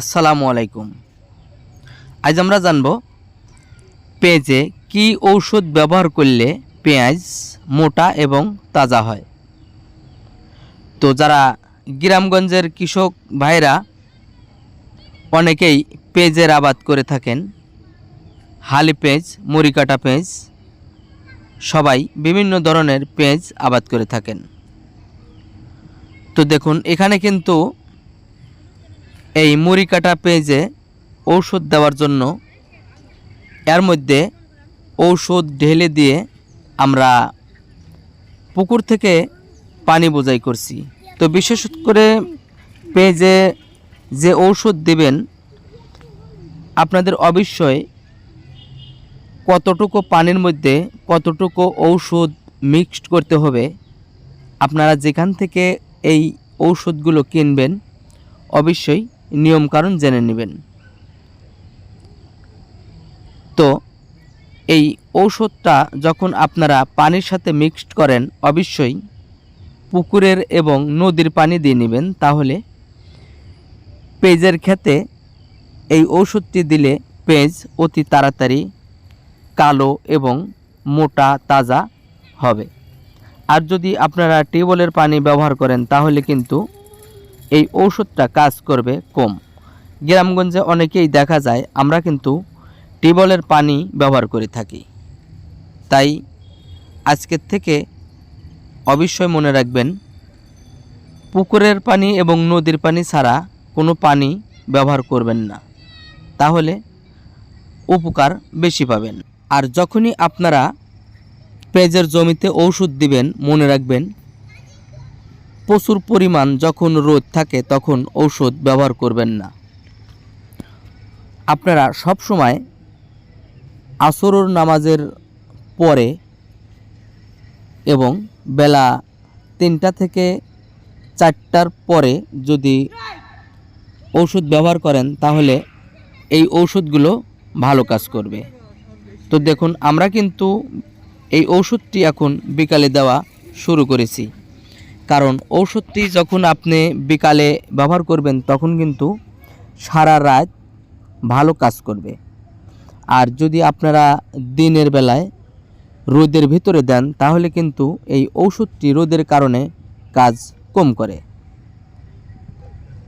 আসসালামু আলাইকুম। আজ আমরা জানব পেঁয়াজে কি ঔষধ ব্যবহার করলে পেঁয়াজ মোটা এবং তাজা হয়। তো যারা গ্রামগঞ্জের কৃষক ভাইরা অনেকেই পেঁয়াজের আবাদ করে থাকেন, হালি পেঁয়াজ মুড়িকাটা পেঁয়াজ, সবাই বিভিন্ন ধরনের পেঁয়াজ আবাদ করে থাকেন। তো দেখুন, এখানে কিন্তু এই মুড়ি কাটা পেঁয়াজে ঔষধ দেওয়ার জন্য এর মধ্যে ঔষধ ঢেলে দিয়ে আমরা পুকুর থেকে পানি বোঝাই করছি। তো বিশেষ করে পেঁয়াজে যে ঔষধ দেবেন, আপনাদের অবশ্যই কতটুকু পানির মধ্যে কতটুকু ঔষধ মিক্সড করতে হবে, আপনারা যেখান থেকে এই ঔষধগুলো কিনবেন, অবশ্যই নিয়মকানুন জেনে নেবেন। তো, এই ঔষধটা যখন আপনারা পানির সাথে মিক্সড করেন, অবশ্যই পুকুরের এবং নদীর পানি দিয়ে নেবেন। তাহলে পেঁয়াজের ক্ষেতে এই ঔষধটি দিলে পেঁয়াজ অতি তাড়াতাড়ি কালো এবং মোটা, তাজা হবে। আর যদি আপনারা টিউবওয়েলের পানি ব্যবহার করেন, তাহলে কিন্তু এই ঔষধটা কাজ করবে কম। গ্রামগঞ্জে অনেকেই দেখা যায়, আমরা কিন্তু টিউবওয়েলের পানি ব্যবহার করে থাকি। তাই আজকের থেকে অবশ্যই মনে রাখবেন, পুকুরের পানি এবং নদীর পানি ছাড়া কোনো পানি ব্যবহার করবেন না। তাহলে উপকার বেশি পাবেন। আর যখনই আপনারা পেঁয়াজের জমিতে ঔষধ দিবেন, মনে রাখবেন প্রচুর পরিমাণ যখন রোদ থাকে তখন ঔষধ ব্যবহার করবেন না। আপনারা সব সময় আসরর নামাজের পরে এবং বেলা তিনটা থেকে চারটার পরে যদি ঔষধ ব্যবহার করেন তাহলে এই ঔষধগুলো ভালো কাজ করবে। তো দেখুন, আমরা কিন্তু এই ঔষধটি এখন বিকালে দেওয়া শুরু করেছি। কারণ ঔষধটি যখন আপনি বিকালে ব্যবহার করবেন, তখন কিন্তু সারা রাত ভালো কাজ করবে। আর যদি আপনারা দিনের বেলায় রোদের ভিতরে দেন, তাহলে কিন্তু এই ঔষধটি রোদের কারণে কাজ কম করে।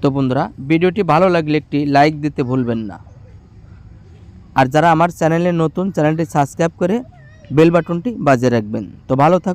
তো বন্ধুরা, ভিডিওটি ভালো লাগলে একটি লাইক দিতে ভুলবেন না। আর যারা আমার চ্যানেলে নতুন, চ্যানেলটি সাবস্ক্রাইব করে বেল বাটনটি বাজিয়ে রাখবেন। তো ভালো থাক